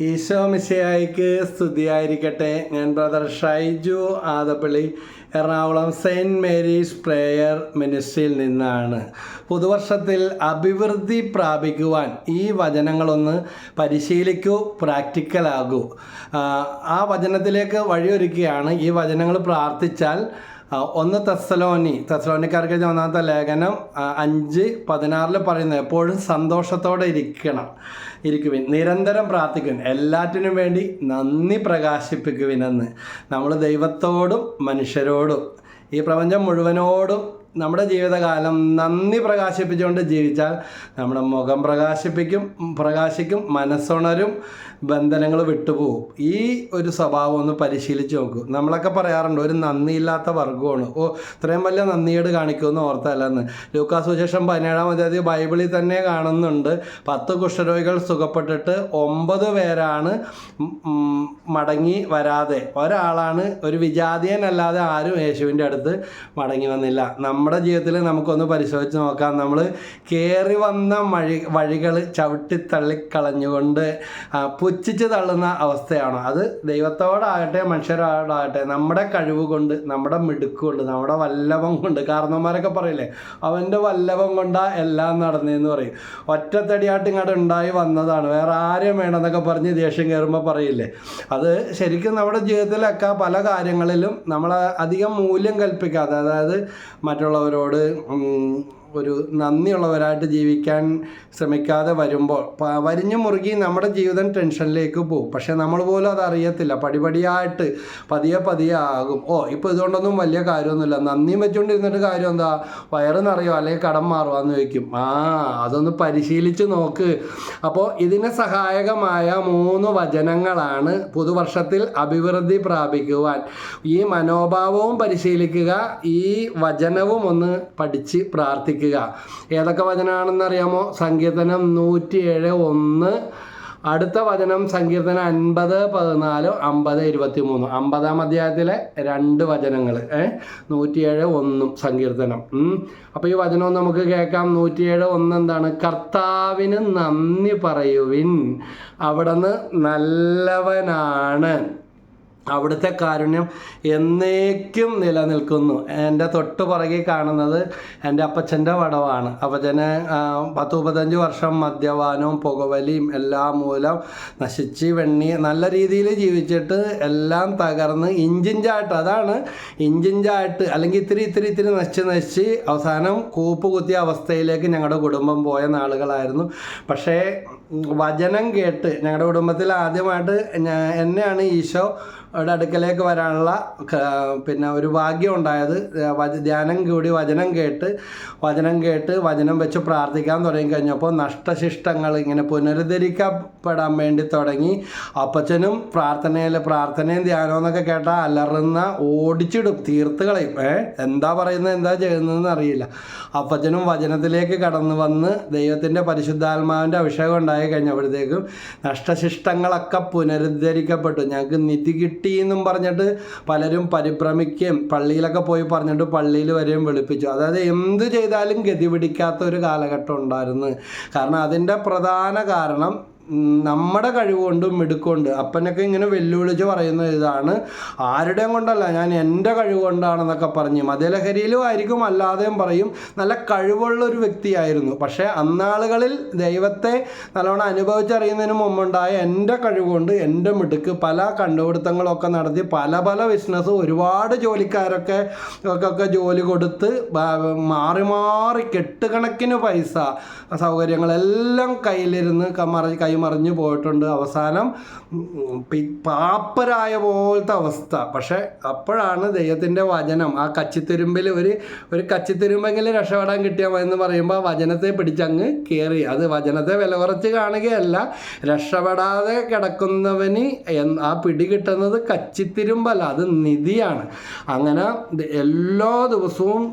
ഈശോ മിശയായിക്ക് സ്തുതിയായിരിക്കട്ടെ. ഞാൻ brother Shaiju Adappally Ernakulam saint Mary's prayer മിനിസ്ട്രിയിൽ നിന്നാണ്. പുതുവർഷത്തിൽ അഭിവൃദ്ധി പ്രാപിക്കുവാൻ ഈ വചനങ്ങളൊന്ന് പരിശീലിക്കൂ പ്രാക്ടിക്കലാകൂ. ആ, വചനത്തിലേക്ക് വഴിയൊരുക്കുകയാണ്. ഈ വചനങ്ങൾ പ്രാർത്ഥിച്ചാൽ ഒന്ന് തെസ്സലോനി തെസ്സലോനിക്കാർക്ക് ഒന്നാമത്തെ ലേഖനം അഞ്ച് പതിനാറിൽ പറയുന്നത് എപ്പോഴും സന്തോഷത്തോടെ ഇരിക്കണം ഇരിക്കുവിൻ നിരന്തരം പ്രാർത്ഥിക്കുവിൻ എല്ലാറ്റിനും വേണ്ടി നന്ദി പ്രകാശിപ്പിക്കുവിനെന്ന് നമ്മൾ ദൈവത്തോടും മനുഷ്യരോടും ഈ പ്രപഞ്ചം മുഴുവനോടും നമ്മുടെ ജീവിതകാലം നന്ദി പ്രകാശിപ്പിച്ചുകൊണ്ട് ജീവിച്ചാൽ നമ്മുടെ മുഖം പ്രകാശിപ്പിക്കും പ്രകാശിക്കും മനസ്സുണരും ബന്ധനങ്ങൾ വിട്ടുപോകും. ഈ ഒരു സ്വഭാവം ഒന്ന് പരിശീലിച്ച് നോക്കൂ. നമ്മളൊക്കെ പറയാറുണ്ട് ഒരു നന്ദിയില്ലാത്ത വർഗമാണ്. ഓ ഇത്രയും വലിയ നന്ദിയോട് കാണിക്കുമെന്ന് ഓർത്തല്ലെന്ന്. ലൂക്കാസ് സുശേഷം പതിനേഴാം അതായത് ബൈബിളിൽ തന്നെ കാണുന്നുണ്ട് പത്ത് കുഷ്ഠരോഗികൾ സുഖപ്പെട്ടിട്ട് ഒമ്പത് പേരാണ് മടങ്ങി വരാതെ. ഒരാളാണ് ഒരു വിജാതീയനല്ലാതെ ആരും യേശുവിന്റെ അടുത്ത് മടങ്ങി വന്നില്ല. നമ്മുടെ ജീവിതത്തിൽ നമുക്കൊന്ന് പരിശോധിച്ച് നോക്കാം. നമ്മൾ കയറി വന്ന വഴി വഴികൾ ചവിട്ടി തള്ളിക്കളഞ്ഞുകൊണ്ട് പുച്ഛിച്ച് തള്ളുന്ന അവസ്ഥയാണോ. അത് ദൈവത്തോടാകട്ടെ മനുഷ്യരോടാകട്ടെ നമ്മുടെ കഴിവ് കൊണ്ട് നമ്മുടെ മിടുക്ക് കൊണ്ട് നമ്മുടെ വല്ലഭം കൊണ്ട് കാരണന്മാരൊക്കെ പറയില്ലേ അവന്റെ വല്ലഭം കൊണ്ടാ എല്ലാം നടന്നതെന്ന് പറയും. ഒറ്റത്തടിയായിട്ട് ഇങ്ങോട്ട് ഉണ്ടായി വന്നതാണ്. വേറെ ആരെയും വേണമെന്നൊക്കെ പറഞ്ഞ് ദേഷ്യം കയറുമ്പോൾ പറയില്ലേ. അത് ശരിക്കും നമ്മുടെ ജീവിതത്തിലൊക്കെ പല കാര്യങ്ങളിലും നമ്മൾ അധികം മൂല്യം കൽപ്പിക്കാതെ അതായത് മറ്റുള്ളവരോട് ഒരു നന്ദിയുള്ളവരായിട്ട് ജീവിക്കാൻ ശ്രമിക്കാതെ വരുമ്പോൾ വരിഞ്ഞു മുറുകി നമ്മുടെ ജീവിതം ടെൻഷനിലേക്ക് പോകും. പക്ഷെ നമ്മൾ പോലും അത് അറിയത്തില്ല. പടിപടിയായിട്ട് പതിയെ പതിയെ ആകും. ഓ ഇപ്പോൾ ഇതുകൊണ്ടൊന്നും വലിയ കാര്യമൊന്നുമില്ല. നന്ദിയും വെച്ചുകൊണ്ടിരുന്നിട്ട് കാര്യം എന്താ? വയറ് നിറയോ അല്ലെങ്കിൽ കടം മാറുമോ മാറുവാന്ന് ചോദിക്കും. ആ അതൊന്ന് പരിശീലിച്ച് നോക്ക്. അപ്പോൾ ഇതിന് സഹായകമായ മൂന്ന് വചനങ്ങളാണ് പുതുവർഷത്തിൽ അഭിവൃദ്ധി പ്രാപിക്കുവാൻ. ഈ മനോഭാവവും പരിശീലിക്കുക ഈ വചനവും ഒന്ന് പഠിച്ച് പ്രാർത്ഥിക്കുക. ഏതൊക്കെ വചനമാണെന്ന് അറിയാമോ സങ്കീർത്തനം നൂറ്റിയേഴ് ഒന്ന് അടുത്ത വചനം സങ്കീർത്തനം അൻപത് പതിനാല് അമ്പത് ഇരുപത്തി മൂന്ന് അമ്പതാം അധ്യായത്തിലെ രണ്ട് വചനങ്ങൾ ഏഹ് നൂറ്റിയേഴ് ഒന്നും സങ്കീർത്തനം. അപ്പോൾ ഈ വചനവും നമുക്ക് കേൾക്കാം. നൂറ്റിയേഴ് ഒന്ന് എന്താണ്? കർത്താവിന് നന്ദി പറയുവിൻ. അവിടുന്ന് നല്ലവനാണ്. അവിടുത്തെ കാരുണ്യം എന്നേക്കും നിലനിൽക്കുന്നു. എന്റെ തൊട്ട് പുറകെ കാണുന്നത് എന്റെ അപ്പച്ചന്റെ വടവാണ്. അപ്പച്ചന് പത്ത് മുപ്പത്തഞ്ച് വർഷം മദ്യപാനവും പുകവലിയും എല്ലാം മൂലം നശിച്ച് വെണ്ണി നല്ല രീതിയിൽ ജീവിച്ചിട്ട് എല്ലാം തകർന്ന് ഇഞ്ചിഞ്ചായിട്ട് അതാണ് ഇഞ്ചിഞ്ചായിട്ട് അല്ലെങ്കിൽ ഇത്തിരി ഇത്തിരി ഇത്തിരി നശിച്ച് നശിച്ച് അവസാനം കൂപ്പ് കുത്തിയ അവസ്ഥയിലേക്ക് ഞങ്ങളുടെ കുടുംബം പോയ നാളുകളായിരുന്നു. പക്ഷേ വചനം കേട്ട് ഞങ്ങളുടെ കുടുംബത്തിൽ ആദ്യമായിട്ട് എന്നെയാണ് ഈശോ അടുക്കലേക്ക് വരാനുള്ള പിന്നെ ഒരു ഭാഗ്യം ഉണ്ടായത്. ധ്യാനം കൂടി വചനം കേട്ട് വചനം കേട്ട് വചനം വെച്ച് പ്രാർത്ഥിക്കാൻ തുടങ്ങി കഴിഞ്ഞപ്പോൾ നഷ്ടശിഷ്ടങ്ങൾ ഇങ്ങനെ പുനരുദ്ധരിക്കപ്പെടാൻ വേണ്ടി തുടങ്ങി. അപ്പച്ചനും പ്രാർത്ഥനയിൽ പ്രാർത്ഥനയും ധ്യാനവും എന്നൊക്കെ കേട്ടാൽ അലറുന്ന ഓടിച്ചിടും തീർത്ത് കളയും. ഏ എന്താ പറയുന്നത് എന്താ ചെയ്യുന്നതെന്ന് അറിയില്ല. അപ്പച്ചനും വചനത്തിലേക്ക് കടന്നു വന്ന് ദൈവത്തിന്റെ പരിശുദ്ധാത്മാവിന്റെ അഭിഷേകം ഉണ്ടായി. കഴിഞ്ഞപ്പോഴത്തേക്കും നഷ്ടശിഷ്ടങ്ങളൊക്കെ പുനരുദ്ധരിക്കപ്പെട്ടു. ഞങ്ങൾക്ക് നിധി കിട്ടി എന്നും പറഞ്ഞിട്ട് പലരും പരിഭ്രമിക്കുകയും പള്ളിയിലൊക്കെ പോയി പറഞ്ഞിട്ട് പള്ളിയിൽ വരെയും വെളുപ്പിച്ചു. അതായത് എന്ത് ചെയ്താലും ഗതി പിടിക്കാത്ത ഒരു കാലഘട്ടം ഉണ്ടായിരുന്നു. കാരണം അതിന്റെ പ്രധാന കാരണം നമ്മുടെ കഴിവുകൊണ്ടും മിടുക്കൊണ്ട് അപ്പനൊക്കെ ഇങ്ങനെ വെല്ലുവിളിച്ച് പറയുന്ന ഇതാണ്. ആരുടെയും കൊണ്ടല്ല ഞാൻ എന്റെ കഴിവ് കൊണ്ടാണെന്നൊക്കെ പറഞ്ഞ് മദ്യലഹരിയിലും ആയിരിക്കും അല്ലാതെയും പറയും. നല്ല കഴിവുള്ള ഒരു വ്യക്തിയായിരുന്നു. പക്ഷേ അന്നാളുകളിൽ ദൈവത്തെ നല്ലോണം അനുഭവിച്ചറിയുന്നതിന് മുമ്പുണ്ടായ എന്റെ കഴിവുകൊണ്ട് എന്റെ മിടുക്ക് പല കണ്ടുപിടുത്തങ്ങളൊക്കെ നടത്തി പല പല ബിസിനസ് ഒരുപാട് ജോലിക്കാരൊക്കെ ഒക്കെ ജോലി കൊടുത്ത് മാറി മാറി കെട്ടുകണക്കിന് പൈസ സൗകര്യങ്ങളെല്ലാം കയ്യിലിരുന്ന് ക- മറി കൈമറിഞ്ഞു പോയിട്ടുണ്ട്. അവസാനം പാപ്പരായ പോലത്തെ അവസ്ഥ. പക്ഷെ അപ്പോഴാണ് ദൈവത്തിന്റെ വചനം. ആ കച്ചിത്തുരുമ്പിൽ ഒരു ഒരു കച്ചിത്തുരുമ്പെങ്കിലും രക്ഷപ്പെടാൻ കിട്ടിയാൽ മതി എന്ന് പറയുമ്പോൾ ആ വചനത്തെ പിടിച്ചങ്ങ് കയറി അത് വചനത്തെ വില കുറച്ച് കാണുകയല്ല. രക്ഷപ്പെടാതെ കിടക്കുന്നവന് ആ പിടി കിട്ടുന്നത് കച്ചിത്തിരുമ്പല്ല അത് നിധിയാണ്. അങ്ങനെ എല്ലാ ദിവസവും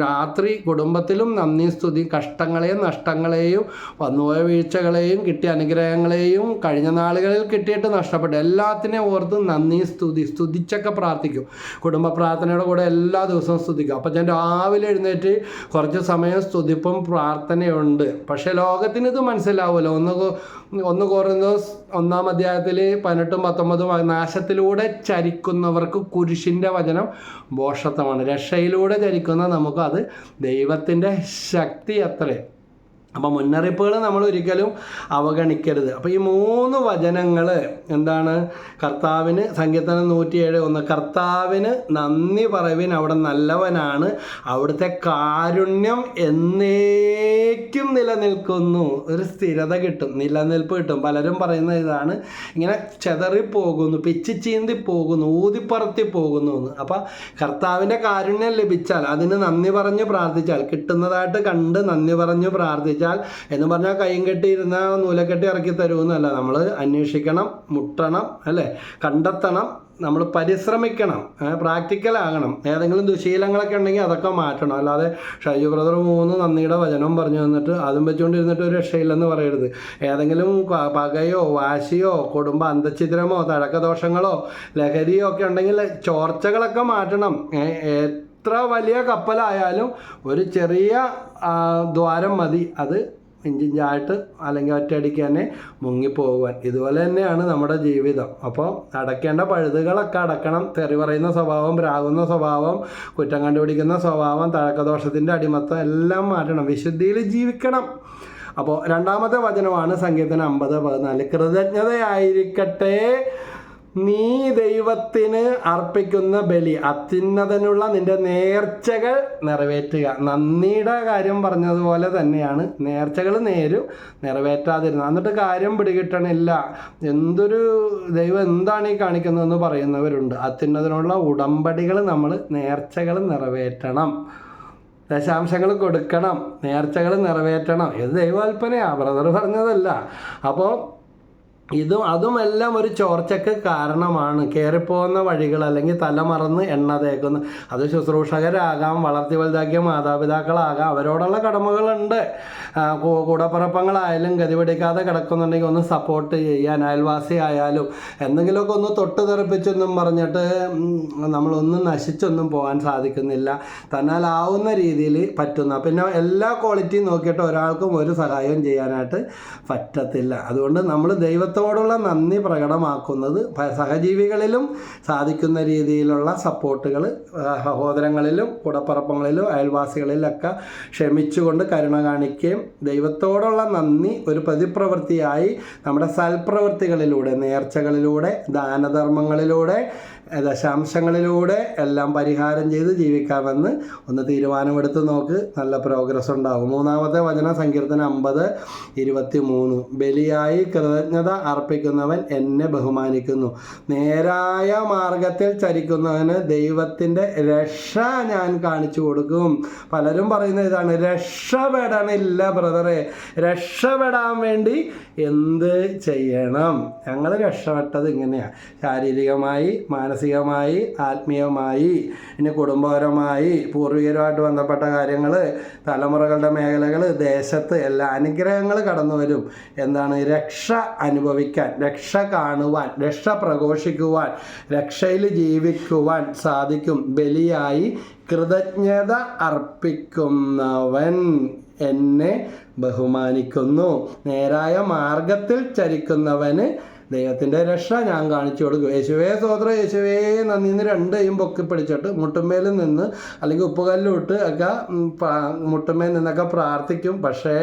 രാത്രി കുടുംബത്തിലും നന്ദി സ്തുതി. കഷ്ടങ്ങളെയും നഷ്ടങ്ങളെയും വന്നുപോയ വീഴ്ചകളെയും കിട്ടിയ അനുഗ്രഹ അനുഗ്രഹങ്ങളെയും കഴിഞ്ഞ നാളുകളിൽ കിട്ടിയിട്ട് നഷ്ടപ്പെട്ടു. എല്ലാത്തിനെയും ഓർത്ത് നന്ദി സ്തുതി സ്തുതിച്ചൊക്കെ പ്രാർത്ഥിക്കും. കുടുംബ പ്രാർത്ഥനയുടെ കൂടെ എല്ലാ ദിവസവും സ്തുതിക്കും. അപ്പം ഞാൻ രാവിലെ എഴുന്നേറ്റ് കുറച്ച് സമയം സ്തുതിപ്പും പ്രാർത്ഥനയുണ്ട്. പക്ഷേ ലോകത്തിന് ഇത് മനസ്സിലാവുമല്ലോ ഒന്ന് ഒന്ന് കുറഞ്ഞ ഒന്നാം അധ്യായത്തിൽ പതിനെട്ടും പത്തൊമ്പതും നാശത്തിലൂടെ ചരിക്കുന്നവർക്ക് കുരിശിന്റെ വചനം ബോഷത്വമാണ്. രക്ഷയിലൂടെ ചരിക്കുന്ന നമുക്കത് ദൈവത്തിന്റെ ശക്തി അത്രേ. അപ്പം മുന്നറിയിപ്പുകൾ നമ്മൾ ഒരിക്കലും അവഗണിക്കരുത്. അപ്പോൾ ഈ മൂന്ന് വചനങ്ങൾ എന്താണ്? കർത്താവിന് സങ്കീർത്തനം നൂറ്റിയേഴ് ഒന്ന് കർത്താവിന് നന്ദി പറവിൻ അവിടെ നല്ലവനാണ്. അവിടുത്തെ കാരുണ്യം എന്നേക്കും നിലനിൽക്കുന്നു. ഒരു സ്ഥിരത കിട്ടും നിലനിൽപ്പ് കിട്ടും. പലരും പറയുന്ന ഇതാണ് ഇങ്ങനെ ചെതറിപ്പോകുന്നു പിച്ച് ചീന്തി പോകുന്നു ഊതിപ്പറത്തി പോകുന്നു എന്ന്. അപ്പം കർത്താവിന്റെ കാരുണ്യം ലഭിച്ചാൽ അതിന് നന്ദി പറഞ്ഞ് പ്രാർത്ഥിച്ചാൽ കിട്ടുന്നതായിട്ട് കണ്ട് നന്ദി പറഞ്ഞ് പ്രാർത്ഥിച്ചാൽ എന്ന് പറഞ്ഞാൽ കൈയും കെട്ടിയിരുന്ന നൂലക്കെട്ടി ഇറക്കി തരുമെന്നല്ല. നമ്മൾ അന്വേഷിക്കണം മുട്ടണം അല്ലേ? കണ്ടെത്തണം നമ്മൾ പരിശ്രമിക്കണം പ്രാക്ടിക്കൽ ആകണം. ഏതെങ്കിലും ദുശീലങ്ങളൊക്കെ ഉണ്ടെങ്കിൽ അതൊക്കെ മാറ്റണം. അല്ലാതെ ഷൈജു ബ്രദർ മൂന്ന് നന്ദിയുടെ വചനം പറഞ്ഞു തന്നിട്ട് അതും വെച്ചുകൊണ്ടിരുന്നിട്ട് ഒരു രക്ഷയില്ലെന്ന് പറയരുത്. ഏതെങ്കിലും പകയോ വാശിയോ കുടുംബ അന്തഛിദ്രമോ തഴക്കദോഷങ്ങളോ ലഹരിയോ ഒക്കെ ഉണ്ടെങ്കിൽ ചോർച്ചകളൊക്കെ മാറ്റണം. എത്ര വലിയ കപ്പലായാലും ഒരു ചെറിയ ദ്വാരം മതി. അത് ഇഞ്ചിഞ്ചായിട്ട് അല്ലെങ്കിൽ ഒറ്റയടിക്ക് തന്നെ മുങ്ങിപ്പോകുവാൻ. ഇതുപോലെ തന്നെയാണ് നമ്മുടെ ജീവിതം. അപ്പോൾ അടയ്ക്കേണ്ട പഴുതുകളൊക്കെ അടക്കണം. തെറി പറയുന്ന സ്വഭാവം രാകുന്ന സ്വഭാവം കുറ്റം കണ്ടുപിടിക്കുന്ന സ്വഭാവം തഴക്കദോഷത്തിന്റെ അടിമത്തം എല്ലാം മാറ്റണം. വിശുദ്ധിയിൽ ജീവിക്കണം. അപ്പോൾ രണ്ടാമത്തെ വചനമാണ് സങ്കീർത്തനം അമ്പത് പതിനാല്. കൃതജ്ഞതയായിരിക്കട്ടെ. നീ ദൈവത്തിന് അർപ്പിക്കുന്ന ബലി അത്യുന്നതനുള്ള നിന്റെ നേർച്ചകൾ നിറവേറ്റുക. നന്ദിയുടെ കാര്യം പറഞ്ഞതുപോലെ തന്നെയാണ്. നേർച്ചകൾ നേരും നിറവേറ്റാതിരുന്നത് എന്നിട്ട് കാര്യം പിടികിട്ടണില്ല. എന്തൊരു ദൈവം എന്താണ് ഈ കാണിക്കുന്നതെന്ന് പറയുന്നവരുണ്ട്. അത്യുന്നതനുള്ള ഉടമ്പടികൾ നമ്മൾ നേർച്ചകൾ നിറവേറ്റണം. ദശാംശങ്ങൾ കൊടുക്കണം. നേർച്ചകൾ നിറവേറ്റണം. ഇത് ദൈവാൽപ്പനയാ ബ്രദർ പറഞ്ഞതല്ല. അപ്പോൾ ഇതും അതുമെല്ലാം ഒരു ചോർച്ചയ്ക്ക് കാരണമാണ്. കയറിപ്പോകുന്ന വഴികൾ അല്ലെങ്കിൽ തലമറന്ന് എണ്ണ തേക്കുന്ന അത് ശുശ്രൂഷകരാകാം വളർത്തി വലുതാക്കിയ മാതാപിതാക്കളാകാം. അവരോടുള്ള കടമകളുണ്ട്. കൂടപ്പുറപ്പങ്ങളായാലും കൂ- കൂടപ്പിറപ്പങ്ങളായാലും ഗതി പിടിക്കാതെ കിടക്കുന്നുണ്ടെങ്കിൽ ഒന്ന് സപ്പോർട്ട് ചെയ്യാൻ അയൽവാസി ആയാലും എന്തെങ്കിലുമൊക്കെ ഒന്ന് തൊട്ട് തെറിപ്പിച്ചൊന്നും പറഞ്ഞിട്ട് നമ്മളൊന്നും നശിച്ചൊന്നും പോകാൻ സാധിക്കുന്നില്ല. തന്നാൽ ആവുന്ന രീതിയിൽ പറ്റുന്ന പിന്നെ എല്ലാ ക്വാളിറ്റിയും നോക്കിയിട്ട് ഒരാൾക്കും ഒരു സഹായവും ചെയ്യാനായിട്ട് പറ്റത്തില്ല. അതുകൊണ്ട് നമ്മൾ ദൈവത്തോടുള്ള നന്ദി പ്രകടമാക്കുന്നത് സഹജീവികളിലും സാധിക്കുന്ന രീതിയിലുള്ള സപ്പോർട്ടുകൾ സഹോദരങ്ങളിലും കൂടപ്പറപ്പങ്ങളിലും അയൽവാസികളിലൊക്കെ ക്ഷമിച്ചുകൊണ്ട് കരുണ കാണിക്കുകയും ദൈവത്തോടുള്ള നന്ദി ഒരു പ്രതിപ്രവൃത്തിയായി നമ്മുടെ സൽപ്രവൃത്തികളിലൂടെ നേർച്ചകളിലൂടെ ദാനധർമ്മങ്ങളിലൂടെ ദശാംശങ്ങളിലൂടെ എല്ലാം പരിഹാരം ചെയ്ത് ജീവിക്കാമെന്ന് ഒന്ന് തീരുമാനമെടുത്ത് നോക്ക്. നല്ല പ്രോഗ്രസ് ഉണ്ടാകും മൂന്നാമത്തെ വചന സങ്കീർത്തനം അമ്പത് ഇരുപത്തി മൂന്ന് ബലിയായി കൃതജ്ഞത അർപ്പിക്കുന്നവൻ എന്നെ ബഹുമാനിക്കുന്നു. നേരായ മാർഗത്തിൽ ചരിക്കുന്നവന് ദൈവത്തിന്റെ രക്ഷ ഞാൻ കാണിച്ചു കൊടുക്കും. പലരും പറയുന്ന ഇതാണ് രക്ഷപ്പെടണില്ല ബ്രദറെ. രക്ഷപ്പെടാൻ വേണ്ടി എന്ത് ചെയ്യണം? ഞങ്ങൾ രക്ഷപ്പെട്ടത് ഇങ്ങനെയാണ് ശാരീരികമായി മാനസികമായി ആത്മീയമായി പിന്നെ കുടുംബപരമായി പൂർവികരുമായിട്ട് ബന്ധപ്പെട്ട കാര്യങ്ങൾ തലമുറകളുടെ മേഖലകൾ ദേശത്ത് എല്ലാ അനുഗ്രഹങ്ങൾ കടന്നു വരും എന്താണ് രക്ഷ അനുഭവിക്കാൻ രക്ഷ കാണുവാൻ രക്ഷ പ്രഘോഷിക്കുവാൻ രക്ഷയിൽ ജീവിക്കുവാൻ സാധിക്കും. ബലിയായി കൃതജ്ഞത അർപ്പിക്കുന്നവൻ എന്നെ ബഹുമാനിക്കുന്നു. നേരായ മാർഗത്തിൽ ചരിക്കുന്നവന് ദൈവത്തിന്റെ രക്ഷ ഞാൻ കാണിച്ചു കൊടുക്കും. യേശുവേ സ്വോത്ര യേശുവേ നന്ദി. നിന്ന് രണ്ടേയും പൊക്കി പിടിച്ചിട്ട് മുട്ടുമേലിൽ നിന്ന് അല്ലെങ്കിൽ ഉപ്പുകല്ലിട്ട് ഒക്കെ മുട്ടുമേൽ നിന്നൊക്കെ പ്രാർത്ഥിക്കും. പക്ഷേ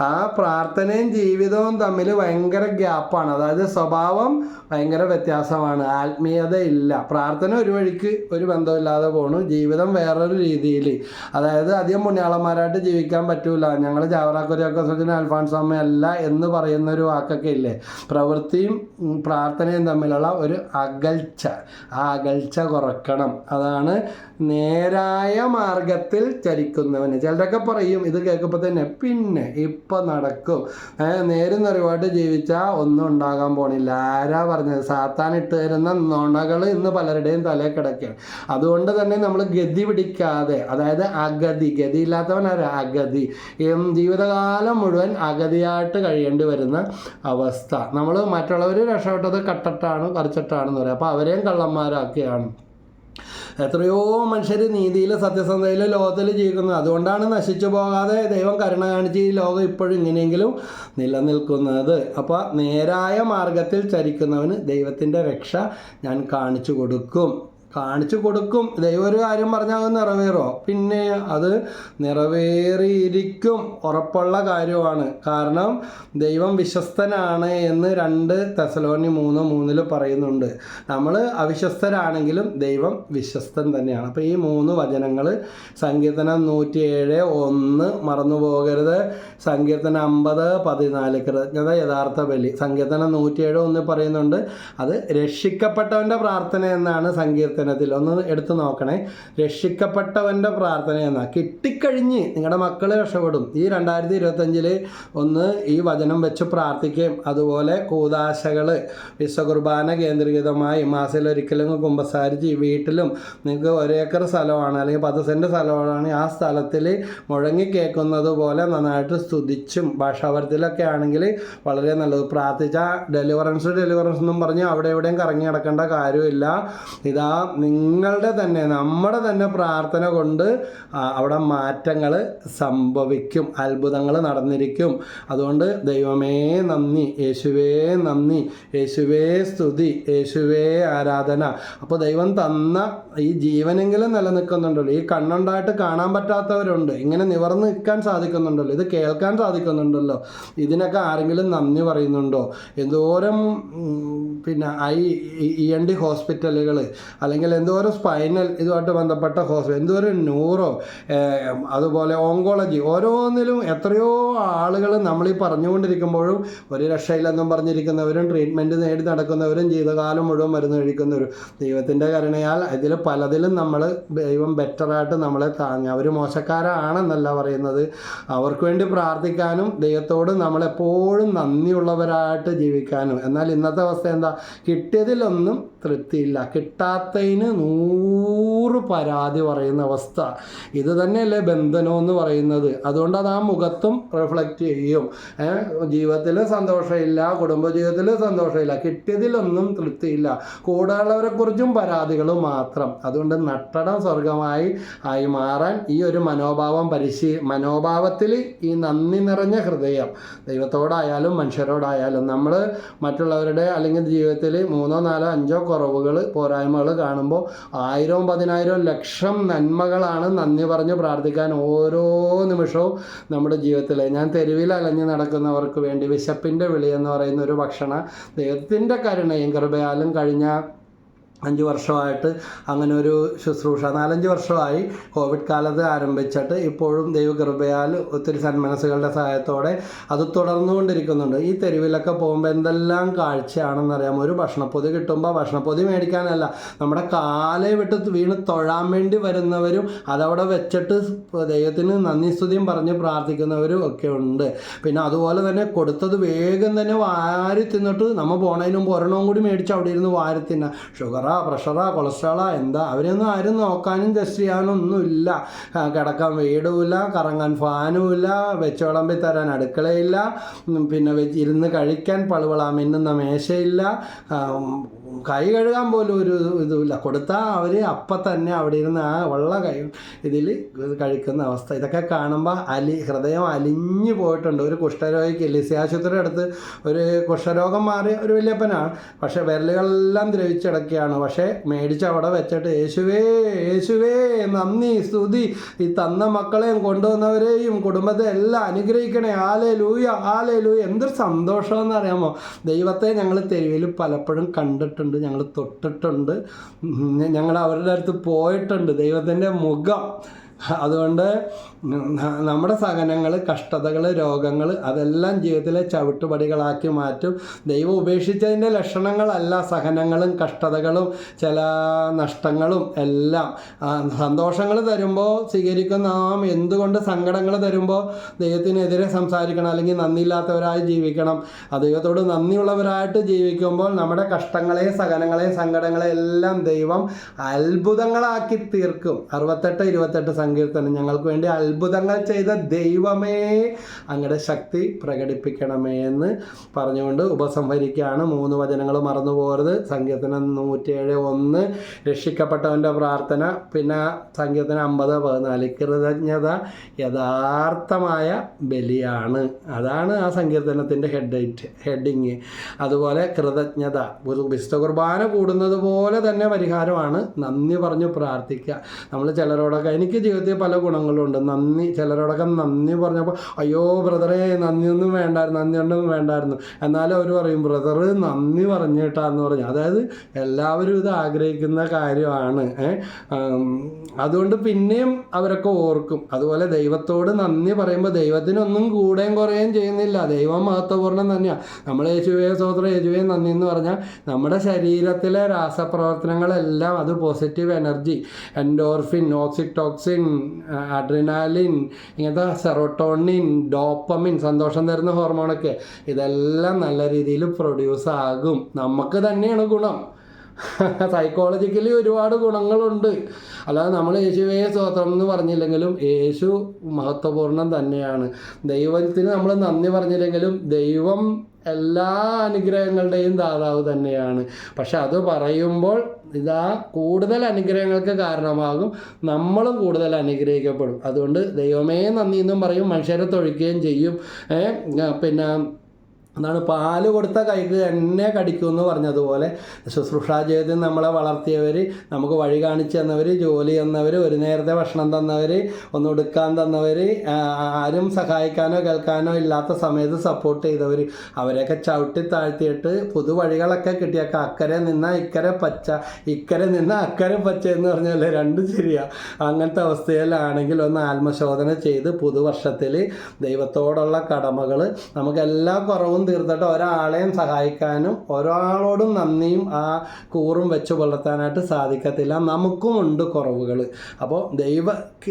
ആ പ്രാർത്ഥനയും ജീവിതവും തമ്മിൽ ഭയങ്കര ഗ്യാപ്പാണ്. അതായത് സ്വഭാവം ഭയങ്കര വ്യത്യാസമാണ്. ആത്മീയത ഇല്ല പ്രാർത്ഥന ഒരു വഴിക്ക് ഒരു ബന്ധമില്ലാതെ പോണു. ജീവിതം വേറൊരു രീതിയിൽ. അതായത് അധികം പുണ്യാളന്മാരായിട്ട് ജീവിക്കാൻ പറ്റൂല. ഞങ്ങൾ ചാവറാക്കുരിയൊക്കെ അൽഫാൻസാമ്മ അല്ല എന്ന് പറയുന്ന ഒരു വാക്കൊക്കെ ഇല്ലേ? പ്രവൃത്തിയും ഉം, പ്രാർത്ഥനയും തമ്മിലുള്ള ഒരു അകൽച്ച. ആ അകൽച്ച കുറക്കണം. അതാണ് നേരായ മാർഗത്തിൽ ചരിക്കുന്നവന് ചിലരൊക്കെ പറയും ഇത് കേൾക്കുമ്പോൾ തന്നെ പിന്നെ ഇപ്പം നടക്കും. നേരും നിറവായിട്ട് ജീവിച്ചാൽ ഒന്നും ഉണ്ടാകാൻ പോണില്ല. ആരാ പറഞ്ഞത്? സാത്താൻ ഇട്ട് തരുന്ന നുണകൾ ഇന്ന് പലരുടെയും തലേ കിടക്കുകയാണ്. അതുകൊണ്ട് തന്നെ നമ്മൾ ഗതി പിടിക്കാതെ അതായത് അഗതി ഗതി ഇല്ലാത്തവൻ ആരാ? അഗതി. ജീവിതകാലം മുഴുവൻ അഗതിയായിട്ട് കഴിയേണ്ടി വരുന്ന അവസ്ഥ. നമ്മൾ മറ്റുള്ളവർ രക്ഷപ്പെട്ടത് കട്ടട്ടാണ് പറിച്ചിട്ടാണെന്ന് പറയാം. അപ്പോൾ അവരെയും കള്ളന്മാരാക്കിയാണ് എത്രയോ മനുഷ്യർ നീതിയിൽ സത്യസന്ധയിലും ലോകത്തിൽ ജീവിക്കുന്നു. അതുകൊണ്ടാണ് നശിച്ചു പോകാതെ ദൈവം കരുണ കാണിച്ച് ഈ ലോകം ഇപ്പോഴും ഇങ്ങനെയെങ്കിലും നിലനിൽക്കുന്നത്. അപ്പോൾ നേരായ മാർഗത്തിൽ ചരിക്കുന്നവന് ദൈവത്തിന്റെ രക്ഷ ഞാൻ കാണിച്ചു കൊടുക്കും. കാണിച്ചു കൊടുക്കും. ദൈവം ഒരു കാര്യം പറഞ്ഞാൽ അത് നിറവേറോ. പിന്നെ അത് നിറവേറിയിരിക്കും ഉറപ്പുള്ള കാര്യമാണ്. കാരണം ദൈവം വിശ്വസ്തനാണ് എന്ന് രണ്ട് തെസലോണി മൂന്ന് മൂന്നിൽ പറയുന്നുണ്ട്. നമ്മൾ അവിശ്വസ്തരാണെങ്കിലും ദൈവം വിശ്വസ്തൻ തന്നെയാണ്. അപ്പോൾ ഈ മൂന്ന് വചനങ്ങൾ സങ്കീർത്തനം നൂറ്റിയേഴ് ഒന്ന് മറന്നു പോകരുത്. സങ്കീർത്തനം അമ്പത് പതിനാല് കൃതജ്ഞത യഥാർത്ഥ ബലി. സങ്കീർത്തനം നൂറ്റിയേഴ് ഒന്ന് പറയുന്നുണ്ട് അത് രക്ഷിക്കപ്പെട്ടവന്റെ പ്രാർത്ഥന എന്നാണ് സങ്കീർത്തനത്തിൽ ഒന്ന് എടുത്തു നോക്കണേ. രക്ഷിക്കപ്പെട്ടവന്റെ പ്രാർത്ഥന എന്നാൽ കിട്ടിക്കഴിഞ്ഞ് നിങ്ങളുടെ മക്കൾ രക്ഷപ്പെടും. ഈ രണ്ടായിരത്തി ഇരുപത്തഞ്ചിൽ ഒന്ന് ഈ വചനം വെച്ച് പ്രാർത്ഥിക്കുകയും അതുപോലെ കൂതാശകൾ വിശ്വകുർബാന കേന്ദ്രീകൃതമായി മാസത്തിലൊരിക്കലും കുമ്പസാരിച്ച് ഈ വീട്ടിലും നിങ്ങൾക്ക് ഒരേക്കർ സ്ഥലമാണ് അല്ലെങ്കിൽ പത്ത് സെന്റ് സ്ഥലമാണ് ആ സ്ഥലത്തിൽ മുഴങ്ങി കേൾക്കുന്നത് പോലെ നന്നായിട്ട് സ്തുതിച്ചും ഭാഷാപരത്തിലൊക്കെ ആണെങ്കിൽ വളരെ നല്ലത്. പ്രാർത്ഥിച്ച ഡെലിവറൻസ് ഡെലിവറൻസ് എന്നും പറഞ്ഞ് അവിടെ എവിടെയും കറങ്ങി നടക്കേണ്ട കാര്യമില്ല. ഇതാ നിങ്ങളുടെ തന്നെ നമ്മുടെ തന്നെ പ്രാർത്ഥന കൊണ്ട് അവിടെ മാറ്റങ്ങൾ സംഭവിക്കും അത്ഭുതങ്ങൾ നടന്നിരിക്കും. അതുകൊണ്ട് ദൈവമേ നന്ദി യേശുവേ നന്ദി യേശുവേ സ്തുതി യേശുവേ ആരാധന. അപ്പോൾ ദൈവം തന്ന ഈ ജീവനെങ്കിലും നിലനിൽക്കുന്നുണ്ടല്ലോ. ഈ കണ്ണുണ്ടായിട്ട് കാണാൻ പറ്റാത്തവരുണ്ട്. ഇങ്ങനെ നിവർന്ന് നിൽക്കാൻ സാധിക്കുന്നുണ്ടല്ലോ. ഇത് കേൾക്കാൻ സാധിക്കുന്നുണ്ടല്ലോ. ഇതിനൊക്കെ ആരെങ്കിലും നന്ദി പറയുന്നുണ്ടോ? എന്തോരം പിന്നെ ഐ ഇ എൻ ഡി ഹോസ്പിറ്റലുകൾ അല്ലെങ്കിൽ എന്തോരം സ്പൈനൽ ഇതുമായിട്ട് ബന്ധപ്പെട്ട ഹോസ്പിറ്റൽ എന്തോരം ന്യൂറോ അതുപോലെ ഓങ്കോളജി. ഓരോന്നിലും എത്രയോ ആളുകൾ നമ്മളീ പറഞ്ഞുകൊണ്ടിരിക്കുമ്പോഴും ഒരു രക്ഷയില്ലെന്നും പറഞ്ഞിരിക്കുന്നവരും ട്രീറ്റ്മെന്റ് നേടി നടക്കുന്നവരും ജീവിതകാലം മുഴുവൻ മരുന്ന് കഴിക്കുന്നവരും. ദൈവത്തിന്റെ കരുണയാൽ ഇതിൽ പലതിലും നമ്മൾ ദൈവം ബെറ്ററായിട്ട് നമ്മളെ താങ്ങി. അവർ മോശക്കാരാണെന്നല്ല പറയുന്നത്. അവർക്ക് വേണ്ടി പ്രാർത്ഥിക്കാനും ദൈവത്തോട് നമ്മളെപ്പോഴും നന്ദിയുള്ളവരായിട്ട് ജീവിക്കാനും. എന്നാൽ ഇന്നത്തെ അവസ്ഥ എന്താ? കിട്ടിയതിലൊന്നും തൃപ്തിയില്ല. കിട്ടാത്തതിന് നൂറ് പരാതി പറയുന്ന അവസ്ഥ. ഇത് തന്നെയല്ലേ ബന്ധനം എന്ന് പറയുന്നത്. അതുകൊണ്ട് അത് ആ മുഖത്തും റിഫ്ലക്റ്റ് ചെയ്യും. ജീവിതത്തിൽ സന്തോഷമില്ല കുടുംബജീവിതത്തിൽ സന്തോഷമില്ല. കിട്ടിയതിലൊന്നും തൃപ്തിയില്ല. കൂടെയുള്ളവരെ കുറിച്ചും പരാതികൾ മാത്രം. അതുകൊണ്ട് നട്ടടം സ്വർഗമായി ആയി മാറാൻ ഈ ഒരു മനോഭാവം പരിശീ മനോഭാവത്തിൽ ഈ നന്ദി നിറഞ്ഞ ഹൃദയം ദൈവത്തോടായാലും മനുഷ്യരോടായാലും നമ്മൾ മറ്റുള്ളവരുടെ അല്ലെങ്കിൽ ജീവിതത്തിൽ മൂന്നോ നാലോ അഞ്ചോ കുറവുകൾ പോരായ്മകൾ കാണുമ്പോൾ ആയിരവും പതിനായിരവും ലക്ഷം നന്മകളാണ് നന്ദി പറഞ്ഞ് പ്രാർത്ഥിക്കാൻ ഓരോ നിമിഷവും നമ്മുടെ ജീവിതത്തിൽ. ഞാൻ തെരുവിൽ അലഞ്ഞു നടക്കുന്നവർക്ക് വേണ്ടി വിശപ്പിന്റെ വിളി എന്ന് പറയുന്ന ഒരു ഭക്ഷണ ദൈവത്തിന്റെ കരുണയും കൃപയാലും കഴിഞ്ഞ അഞ്ച് വർഷമായിട്ട് അങ്ങനെ ഒരു ശുശ്രൂഷ. നാലഞ്ച് വർഷമായി കോവിഡ് കാലത്ത് ആരംഭിച്ചിട്ട് ഇപ്പോഴും ദൈവകൃപയാൽ ഒത്തിരി സന്മനസ്സുകളുടെ സഹായത്തോടെ അത് തുടർന്നുകൊണ്ടിരിക്കുന്നുണ്ട്. ഈ തെരുവിലൊക്കെ പോകുമ്പോൾ എന്തെല്ലാം കാഴ്ചയാണെന്നറിയാം ഒരു ഭക്ഷണപ്പൊതി കിട്ടുമ്പോൾ ഭക്ഷണപ്പൊതി മേടിക്കാനല്ല. നമ്മുടെ കാലെ വിട്ട് വീണ് തൊഴാൻ വേണ്ടി വരുന്നവരും അതവിടെ വെച്ചിട്ട് ദൈവത്തിന് നന്ദി സ്തുതിയും പറഞ്ഞ് പ്രാർത്ഥിക്കുന്നവരും ഒക്കെ ഉണ്ട്. പിന്നെ അതുപോലെ തന്നെ കൊടുത്തത് വേഗം തന്നെ വാരി തിന്നിട്ട് നമ്മൾ പോണതിന് മുമ്പ് ഒരെണ്ണവും കൂടി മേടിച്ച് അവിടെ ഇരുന്ന് വാരി തിന്നാം. ഷുഗറാ പ്രഷറാ കൊളസ്ട്രോളാ എന്താ? അവരെയൊന്നും ആരും നോക്കാനും ടെസ്റ്റ് ചെയ്യാനും ഒന്നുമില്ല കിടക്കാൻ വീടുമില്ല കറങ്ങാൻ ഫാനുമില്ല വെച്ചോളമ്പി തരാൻ അടുക്കളയില്ല പിന്നെ ഇരുന്ന് കഴിക്കാൻ പളുവളാ മിന്നുന്ന മേശയില്ല കൈ കഴുകാൻ പോലും ഒരു ഇതുമില്ല. കൊടുത്താൽ അവർ അപ്പം തന്നെ അവിടെ ഇരുന്ന് ആ ഉള്ള കൈ ഇതിൽ കഴിക്കുന്ന അവസ്ഥ. ഇതൊക്കെ കാണുമ്പോൾ അലി ഹൃദയം അലിഞ്ഞു പോയിട്ടുണ്ട്. ഒരു കുഷ്ഠരോഗിക്ക് ലിസി ആശുപത്രി അടുത്ത് ഒരു കുഷ്ഠരോഗം മാറിയ ഒരു വലിയപ്പനാണ്. പക്ഷേ വിരലുകളെല്ലാം ദ്രവിച്ചിടക്കുകയാണ് പക്ഷേ മേടിച്ച് അവിടെ വെച്ചിട്ട് യേശുവേ യേശുവേ നന്ദി സ്തുതി. ഈ തന്ന മക്കളെയും കൊണ്ടുവന്നവരെയും കുടുംബത്തെ എല്ലാം അനുഗ്രഹിക്കണേ. ആലേ ലൂയ ആലേ ലൂയ എന്തൊരു സന്തോഷമെന്ന് അറിയാമോ? ദൈവത്തെ ഞങ്ങൾ തെരുവിൽ പലപ്പോഴും കണ്ടിട്ടുണ്ട്. ഞങ്ങൾ തൊട്ടിട്ടുണ്ട്. ഞങ്ങൾ അവരുടെ അടുത്ത് പോയിട്ടുണ്ട്. ദൈവത്തിന്റെ മുഖം. അതുകൊണ്ട് നമ്മുടെ സഹനങ്ങൾ കഷ്ടതകൾ രോഗങ്ങൾ അതെല്ലാം ജീവിതത്തിലെ ചവിട്ടുപടികളാക്കി മാറ്റും. ദൈവം ഉപേക്ഷിച്ചതിന്റെ ലക്ഷണങ്ങളല്ല സഹനങ്ങളും കഷ്ടതകളും ചില നഷ്ടങ്ങളും എല്ലാം. സന്തോഷങ്ങൾ തരുമ്പോൾ സ്വീകരിക്കുന്ന നാം എന്തുകൊണ്ട് സങ്കടങ്ങൾ തരുമ്പോൾ ദൈവത്തിനെതിരെ സംസാരിക്കണം അല്ലെങ്കിൽ നന്ദിയില്ലാത്തവരായി ജീവിക്കണം. ദൈവത്തോട് നന്ദിയുള്ളവരായിട്ട് ജീവിക്കുമ്പോൾ നമ്മുടെ കഷ്ടങ്ങളെ സഹനങ്ങളെ സങ്കടങ്ങളെ എല്ലാം ദൈവം അത്ഭുതങ്ങളാക്കി തീർക്കും. അറുപത്തെട്ട് ഇരുപത്തെട്ട് സങ്കീർത്തനം ഞങ്ങൾക്ക് വേണ്ടി അത്ഭുതങ്ങൾ ചെയ്ത ദൈവമേ അങ്ങയുടെ ശക്തി പ്രകടിപ്പിക്കണമേ എന്ന് പറഞ്ഞുകൊണ്ട് ഉപസംഹരിക്കുകയാണ്. മൂന്ന് വചനങ്ങൾ മറന്നു പോകരുത് സംഗീതത്തിന് നൂറ്റിയേഴ് ഒന്ന്. രക്ഷിക്കപ്പെട്ടവന്റെ പ്രാർത്ഥന പിന്നെ സംഗീതത്തിന് അമ്പത് പതിനാല്. കൃതജ്ഞത യഥാർത്ഥമായ ബലിയാണ്. അതാണ് ആ സങ്കീർത്തനത്തിന്റെ ഹെഡ് ഹെഡിങ് അതുപോലെ കൃതജ്ഞത. ഒരു വിശുദ്ധ കുർബാന കൂടുന്നത് പോലെ തന്നെ പരിഹാരമാണ്. നന്ദി പറഞ്ഞു പ്രാർത്ഥിക്കുക. നമ്മൾ ചിലരോടൊക്കെ എനിക്ക് ജീവിതത്തിൽ പല ഗുണങ്ങളുണ്ട്. നന്ദി ചിലരോടൊക്കെ നന്ദി പറഞ്ഞപ്പോൾ അയ്യോ ബ്രദറെ നന്ദിയൊന്നും വേണ്ടായിരുന്നു നന്ദി ഒന്നും വേണ്ടായിരുന്നു. എന്നാലും അവർ പറയും ബ്രദർ നന്ദി പറഞ്ഞിട്ടാന്ന് പറഞ്ഞു. അതായത് എല്ലാവരും ഇത് ആഗ്രഹിക്കുന്ന കാര്യമാണ് അതുകൊണ്ട് പിന്നെയും അവരൊക്കെ ഓർക്കും. അതുപോലെ ദൈവത്തോട് നന്ദി പറയുമ്പോൾ ദൈവത്തിനൊന്നും കൂടെയും കുറയുകയും ചെയ്യുന്നില്ല. ദൈവം മഹത്വപൂർണം തന്നെയാണ് നമ്മൾ യേശുവേ സ്വത്ര യേശുവേ നന്ദി എന്ന് പറഞ്ഞാൽ നമ്മുടെ ശരീരത്തിലെ രാസപ്രവർത്തനങ്ങളെല്ലാം അത് positive energy endorphin oxytocin adrenaline ഇങ്ങനത്തെ സെറോട്ടോണിൻ ഡോപ്പമിൻ സന്തോഷം തരുന്ന ഹോർമോണൊക്കെ ഇതെല്ലാം നല്ല രീതിയിൽ പ്രൊഡ്യൂസ് ആകും. നമുക്ക് തന്നെയാണ് ഗുണം. സൈക്കോളജിക്കലി ഒരുപാട് ഗുണങ്ങളുണ്ട്. അല്ലാതെ നമ്മൾ യേശുവേ സ്വത്രം എന്ന് പറഞ്ഞില്ലെങ്കിലും യേശു മഹത്വപൂർണം തന്നെയാണ്. ദൈവത്തിന് നമ്മൾ നന്ദി പറഞ്ഞില്ലെങ്കിലും ദൈവം എല്ലാ അനുഗ്രഹങ്ങളുടെയും ദാതാവ് തന്നെയാണ്. പക്ഷെ അത് പറയുമ്പോൾ ഇതാ കൂടുതൽ അനുഗ്രഹങ്ങൾക്ക് കാരണമാകും. നമ്മളും കൂടുതൽ അനുഗ്രഹിക്കപ്പെടും. അതുകൊണ്ട് ദൈവമേ നന്ദി എന്നും പറയും. മനുഷ്യരെ തൊഴിക്കുകയും ചെയ്യും. പിന്നെ എന്താണ് പാൽ കൊടുത്ത കൈക്ക് എന്നെ കടിക്കും എന്ന് പറഞ്ഞതുപോലെ ശുശ്രൂഷാ ചെയ്ത് നമ്മളെ വളർത്തിയവർ നമുക്ക് വഴി കാണിച്ചു തന്നവർ ജോലി തന്നവർ ഒരു നേരത്തെ ഭക്ഷണം തന്നവർ ഒന്ന് എടുക്കാൻ തന്നവർ ആരും സഹായിക്കാനോ കേൾക്കാനോ ഇല്ലാത്ത സമയത്ത് സപ്പോർട്ട് ചെയ്തവർ അവരെയൊക്കെ ചവിട്ടി താഴ്ത്തിയിട്ട് പുതുവഴികളൊക്കെ കിട്ടിയൊക്കെ അക്കരെ നിന്ന ഇക്കരെ പച്ച ഇക്കരെ നിന്ന അക്കരെ പച്ച എന്ന് പറഞ്ഞാൽ രണ്ടും ശരിയാ. അങ്ങനത്തെ അവസ്ഥയിലാണെങ്കിൽ ഒന്ന് ആത്മശോധന ചെയ്ത് പുതുവർഷത്തിൽ ദൈവത്തോടുള്ള കടമകൾ നമുക്ക് എല്ലാ കുറവും തീർത്തിട്ട് ഒരാളെയും സഹായിക്കാനും ഒരാളോടും നന്ദിയും ആ കൂറും വെച്ച് പുലർത്താനായിട്ട് സാധിക്കത്തില്ല. നമുക്കും ഉണ്ട് കുറവുകൾ. അപ്പോൾ ദൈവ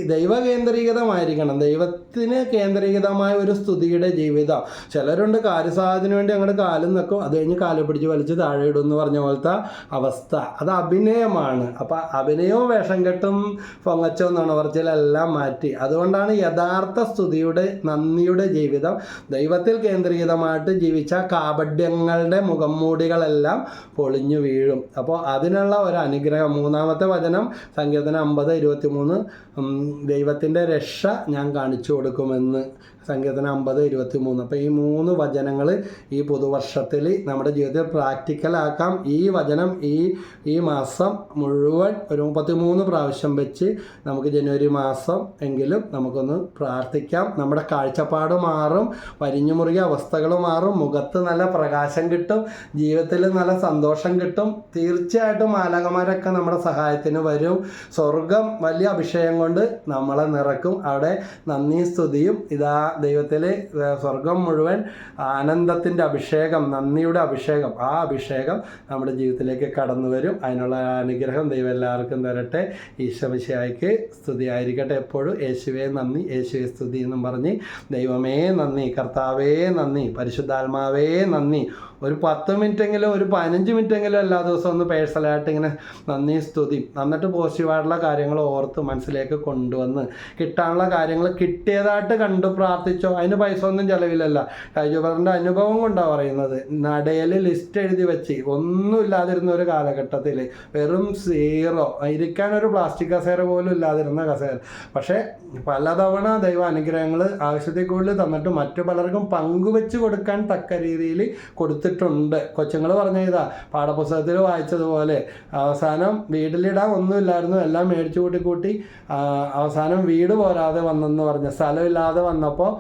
ദൈവ കേന്ദ്രീകൃതമായിരിക്കണം. ദൈവത്തിന് കേന്ദ്രീകൃതമായ ഒരു സ്തുതിയുടെ ജീവിതം. ചിലരുണ്ട് കാര്യസാധനത്തിന് വേണ്ടി അങ്ങോട്ട് കാലും നിൽക്കും അത് കഴിഞ്ഞ് കാൽ പിടിച്ച് വലിച്ച് താഴെ ഇടും എന്ന് പറഞ്ഞ പോലത്തെ അവസ്ഥ. അത് അഭിനയമാണ്. അപ്പം അഭിനയവും വേഷം കെട്ടും പൊങ്ങച്ചവും നുണവർച്ചിലെല്ലാം മാറ്റി. അതുകൊണ്ടാണ് യഥാർത്ഥ സ്തുതിയുടെ നന്ദിയുടെ ജീവിതം ദൈവത്തിൽ കേന്ദ്രീകൃതമായിട്ട് ജീവിച്ച കാപഡ്യങ്ങളുടെ മുഖംമൂടികളെല്ലാം പൊളിഞ്ഞു വീഴും. അപ്പോൾ അതിനുള്ള ഒരു അനുഗ്രഹം. മൂന്നാമത്തെ വചനം സങ്കീർത്തനം അമ്പത് ഇരുപത്തി മൂന്ന് ദൈവത്തിന്റെ രക്ഷ ഞാൻ കാണിച്ചു കൊടുക്കുമെന്ന്. സങ്കീർത്തനം അമ്പത് ഇരുപത്തി മൂന്ന് അപ്പോൾ ഈ മൂന്ന് വചനങ്ങൾ ഈ പുതുവർഷത്തിൽ നമ്മുടെ ജീവിതത്തിൽ പ്രാക്ടിക്കലാക്കാം ഈ വചനം ഈ ഈ മാസം മുഴുവൻ ഒരു മുപ്പത്തി മൂന്ന് പ്രാവശ്യം വെച്ച് നമുക്ക് ജനുവരി മാസം എങ്കിലും നമുക്കൊന്ന് പ്രാർത്ഥിക്കാം. നമ്മുടെ കാഴ്ചപ്പാട് മാറും വരിഞ്ഞു മുറുകിയ അവസ്ഥകൾ മാറും മുഖത്ത് നല്ല പ്രകാശം കിട്ടും ജീവിതത്തിൽ നല്ല സന്തോഷം കിട്ടും. തീർച്ചയായിട്ടും മാലകമാരൊക്കെ നമ്മുടെ സഹായത്തിന് വരും. സ്വർഗം വലിയ അഭിഷേകം കൊണ്ട് നമ്മളെ നിറക്കും. അവിടെ നന്ദി സ്തുതിയും. ഇതാ ദൈവത്തിൽ സ്വർഗം മുഴുവൻ ആനന്ദത്തിന്റെ അഭിഷേകം നന്ദിയുടെ അഭിഷേകം ആ അഭിഷേകം നമ്മുടെ ജീവിതത്തിലേക്ക് കടന്നു വരും. അതിനുള്ള അനുഗ്രഹം ദൈവം എല്ലാവർക്കും തരട്ടെ. ഈശ്വമിശായിക്ക് സ്തുതി ആയിരിക്കട്ടെ എപ്പോഴും. യേശുവേ നന്ദി യേശുവേ സ്തുതി എന്നും പറഞ്ഞ് ദൈവമേ നന്ദി കർത്താവേ നന്ദി പരിശുദ്ധാത്മാവേ നന്ദി. ഒരു പത്ത് മിനിറ്റെങ്കിലും ഒരു പതിനഞ്ച് മിനിറ്റെങ്കിലും എല്ലാ ദിവസവും ഒന്ന് പേഴ്സണലായിട്ട് ഇങ്ങനെ നന്ദി സ്തുതി. എന്നിട്ട് പോസിറ്റീവായിട്ടുള്ള കാര്യങ്ങൾ ഓർത്ത് മനസ്സിലേക്ക് കൊണ്ടുവന്ന് കിട്ടാനുള്ള കാര്യങ്ങൾ കിട്ടിയതായിട്ട് കണ്ടു പ്രാർത്ഥിച്ചോ? അതിന് പൈസ ഒന്നും ചിലവില്ലല്ല. കൈജുബറിന്റെ അനുഭവം കൊണ്ടാണ് പറയുന്നത്. നടയിൽ ലിസ്റ്റ് എഴുതി വെച്ച്. ഒന്നുമില്ലാതിരുന്ന ഒരു കാലഘട്ടത്തിൽ വെറും സീറോ ഇരിക്കാൻ ഒരു പ്ലാസ്റ്റിക് കസേര പോലും ഇല്ലാതിരുന്ന കസേര. പക്ഷേ പലതവണ ദൈവ അനുഗ്രഹങ്ങൾ ആവശ്യത്തിൽ കൂടുതൽ തന്നിട്ട് മറ്റു പലർക്കും പങ്കുവെച്ച് കൊടുക്കാൻ തക്ക രീതിയിൽ കൊടുത്തിട്ടുണ്ട്. കൊടുത്തിട്ടുണ്ട്. കൊച്ചുങ്ങൾ പറഞ്ഞു ഇതാ പാഠപുസ്തകത്തിൽ വായിച്ചതുപോലെ. അവസാനം വീട്ടിലിടാൻ ഒന്നുമില്ലായിരുന്നു. എല്ലാം മേടിച്ചു കൂട്ടി കൂട്ടി അവസാനം വീട് പോരാതെ വന്നെന്ന് പറഞ്ഞ. സ്ഥലമില്ലാതെ വന്നപ്പോൾ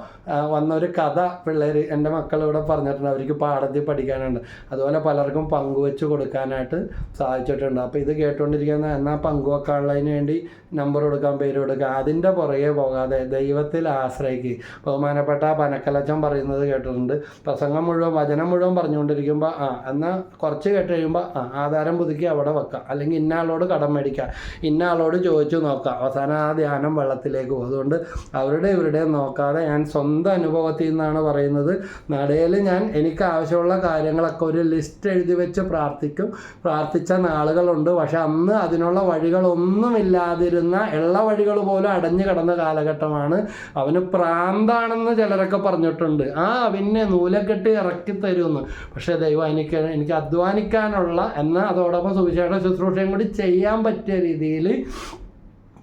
വന്ന ഒരു കഥ പിള്ളേർ എന്റെ മക്കൾ ഇവിടെ പറഞ്ഞിട്ടുണ്ട്. അവർക്ക് പാഠത്തിൽ പഠിക്കാനുണ്ട്. അതുപോലെ പലർക്കും പങ്കുവെച്ച് കൊടുക്കാനായിട്ട് സാധിച്ചിട്ടുണ്ട്. അപ്പോൾ ഇത് കേട്ടുകൊണ്ടിരിക്കുന്ന എന്നാൽ പങ്കുവെക്കാനുള്ളതിന് വേണ്ടി നമ്പർ കൊടുക്കാൻ പേര് കൊടുക്കുക അതിന്റെ പുറകെ പോകാതെ ദൈവത്തിൽ ആശ്രയിക്കുക ബഹുമാനപ്പെട്ട പനക്കലച്ചൻ പറയുന്നത് കേട്ടിട്ടുണ്ട്. പ്രസംഗം മുഴുവൻ വചനം മുഴുവൻ പറഞ്ഞുകൊണ്ടിരിക്കുമ്പോൾ ആ എന്നാൽ കുറച്ച് കേട്ട് കഴിയുമ്പോൾ ആ ആധാരം പുതുക്കി അവിടെ വെക്കാം. അല്ലെങ്കിൽ ഇന്ന ആളോട് കടം മേടിക്കാം. ഇന്ന ആളോട് ചോദിച്ചു നോക്കാം. അവസാനം ആ ധ്യാനം വെള്ളത്തിലേക്ക് പോകും. അതുകൊണ്ട് അവരുടെ ഇവരുടെ നോക്കാതെ ഞാൻ സ്വന്തം അനുഭവത്തിൽ നിന്നാണ് പറയുന്നത്. നടയിൽ ഞാൻ എനിക്ക് ആവശ്യമുള്ള കാര്യങ്ങളൊക്കെ ഒരു ലിസ്റ്റ് എഴുതി വെച്ച് പ്രാർത്ഥിക്കും. പ്രാർത്ഥിച്ച നാളുകളുണ്ട്. പക്ഷെ അന്ന് അതിനുള്ള വഴികളൊന്നുമില്ലാതിരുന്ന ഉള്ള വഴികൾ പോലും അടഞ്ഞു കിടന്ന കാലഘട്ടമാണ്. അവന് പ്രാന്താണെന്ന് ചിലരൊക്കെ പറഞ്ഞിട്ടുണ്ട്. ആ പിന്നെ നൂലക്കെട്ട് ഇറക്കി തരുമെന്ന്. പക്ഷേ ദൈവം എനിക്ക് എനിക്ക് അധ്വാനിക്കാനുള്ള എന്നാൽ അതോടൊപ്പം സുവിശേഷ ശുശ്രൂഷയും കൂടി ചെയ്യാൻ പറ്റിയ രീതിയിൽ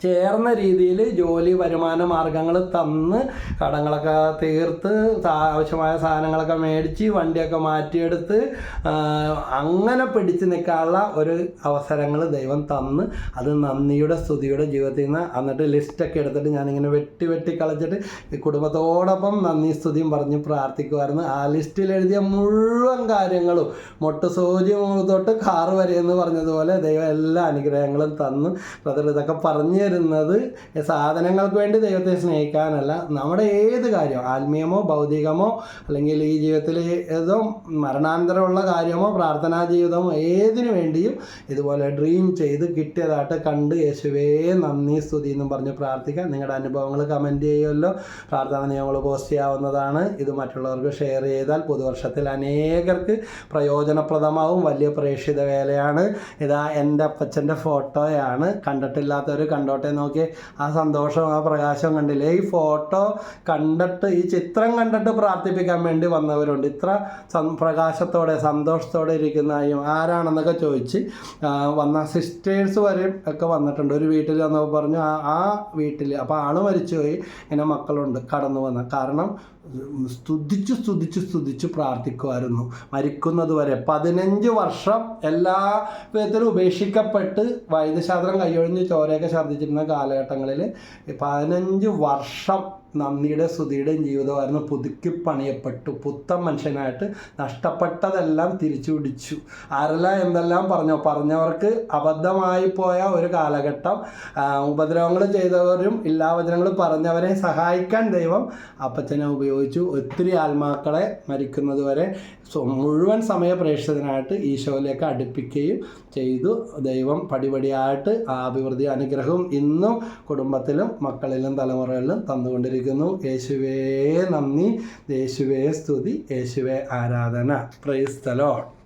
ചേർന്ന രീതിയിൽ ജോലി വരുമാന മാർഗങ്ങൾ തന്ന് കടങ്ങളൊക്കെ തീർത്ത് ആവശ്യമായ സാധനങ്ങളൊക്കെ മേടിച്ച് വണ്ടിയൊക്കെ മാറ്റിയെടുത്ത് അങ്ങനെ പിടിച്ചു നിൽക്കാനുള്ള ഒരു അവസരങ്ങൾ ദൈവം തന്ന്. അത് നന്ദിയുടെ സ്തുതിയുടെ ജീവിതത്തിൽ നിന്ന് എന്നിട്ട് ലിസ്റ്റൊക്കെ എടുത്തിട്ട് ഞാനിങ്ങനെ വെട്ടി വെട്ടി കളഞ്ഞിട്ട് ഈ കുടുംബത്തോടൊപ്പം നന്ദി സ്തുതിയും പറഞ്ഞ് പ്രാർത്ഥിക്കുമായിരുന്നു. ആ ലിസ്റ്റിൽ എഴുതിയ മുഴുവൻ കാര്യങ്ങളും മൊട്ട് സൂര്യ തൊട്ട് കാറ് വരെയെന്ന് പറഞ്ഞതുപോലെ ദൈവം എല്ലാ അനുഗ്രഹങ്ങളും തന്നു. ബ്രദർ ഇതൊക്കെ പറഞ്ഞു തരുന്നത് സാധനങ്ങൾക്ക് വേണ്ടി ദൈവത്തെ സ്നേഹിക്കാനല്ല. നമ്മുടെ ഏത് കാര്യം ആത്മീയമോ ഭൗതികമോ അല്ലെങ്കിൽ ഈ ജീവിതത്തിൽ ഏതോ മരണാന്തരമുള്ള കാര്യമോ പ്രാർത്ഥനാ ജീവിതമോ ഏതിനു വേണ്ടിയും ഇതുപോലെ ഡ്രീം ചെയ്ത് കിട്ടിയതായിട്ട് കണ്ട് യേശുവേ നന്ദി സ്തുതി എന്നും പറഞ്ഞ് പ്രാർത്ഥിക്കാം. നിങ്ങളുടെ അനുഭവങ്ങൾ കമന്റ് ചെയ്യുമല്ലോ. പ്രാർത്ഥന നിയമങ്ങൾ പോസ്റ്റ് ചെയ്യാവുന്നതാണ്. ഇത് മറ്റുള്ളവർക്ക് ഷെയർ ചെയ്താൽ പുതുവർഷത്തിൽ അനേകർക്ക് പ്രയോജനപ്രദമാവും. വലിയ പ്രേക്ഷിത വേലയാണ്. ഇതാ എന്റെ അപ്പച്ചന്റെ ഫോട്ടോയാണ് കണ്ടിട്ടില്ലാത്തവർ കണ്ടോട്ടെ നോക്കി ആ സന്തോഷം ആ പ്രകാശം കണ്ടില്ലേ? ഈ ഫോട്ടോ കണ്ടിട്ട് ഈ ചിത്രം കണ്ടിട്ട് പ്രാർത്ഥിപ്പിക്കാൻ വേണ്ടി വന്നവരുണ്ട്. ഇത്ര പ്രകാശത്തോടെ സന്തോഷത്തോടെ ഇരിക്കുന്നതായും ആരാണെന്നൊക്കെ ചോദിച്ച് വന്ന സിസ്റ്റേഴ്സ് വരെ ഒക്കെ വന്നിട്ടുണ്ട്. ഒരു വീട്ടിൽ വന്നപ്പോൾ പറഞ്ഞു ആ വീട്ടിൽ അപ്പോൾ ആൾ മരിച്ചുപോയി. ഇങ്ങനെ മക്കളുണ്ട് കടന്നു വന്ന. കാരണം സ്തുതിച്ചു സ്തുതിച്ച് സ്തുതിച്ച് പ്രാർത്ഥിക്കുമായിരുന്നു. മരിക്കുന്നത് വരെ പതിനഞ്ച് വർഷം എല്ലാ വിധത്തിലും ഉപേക്ഷിക്കപ്പെട്ട് വൈദ്യശാസ്ത്രം കൈയൊഴിഞ്ഞ് ചോരയൊക്കെ ഛർദ്ദിച്ചിരുന്ന കാലഘട്ടങ്ങളിൽ പതിനഞ്ച് വർഷം നന്ദിയുടെ സ്തുതിയുടെയും ജീവിതമായിരുന്നു. പുതുക്കി പണിയപ്പെട്ടു. പുത്തൻ മനുഷ്യനായിട്ട് നഷ്ടപ്പെട്ടതെല്ലാം തിരിച്ചു പിടിച്ചു ആരല്ല എന്തെല്ലാം പറഞ്ഞോ. പറഞ്ഞവർക്ക് അബദ്ധമായി പോയ ഒരു കാലഘട്ടം. ഉപദ്രവങ്ങൾ ചെയ്തവരും ഇല്ലാവചനങ്ങൾ പറഞ്ഞവരെ സഹായിക്കാൻ ദൈവം അപ്പച്ചനെ ഉപയോഗിച്ചു. ഒത്തിരി ആത്മാക്കളെ മരിക്കുന്നത് വരെ മുഴുവൻ സമയ പ്രേക്ഷിതനായിട്ട് ഈശോയിലേക്ക് അടുപ്പിക്കുകയും ചെയ്തു. ദൈവം പടിപടിയായിട്ട് ആ അഭിവൃദ്ധി അനുഗ്രഹവും ഇന്നും കുടുംബത്തിലും മക്കളിലും തലമുറകളിലും തന്നുകൊണ്ടിരിക്കുന്നു യേശുവേ നന്ദി. യേശുവേ സ്തുതി. യേശുവേ ആരാധന. Praise the Lord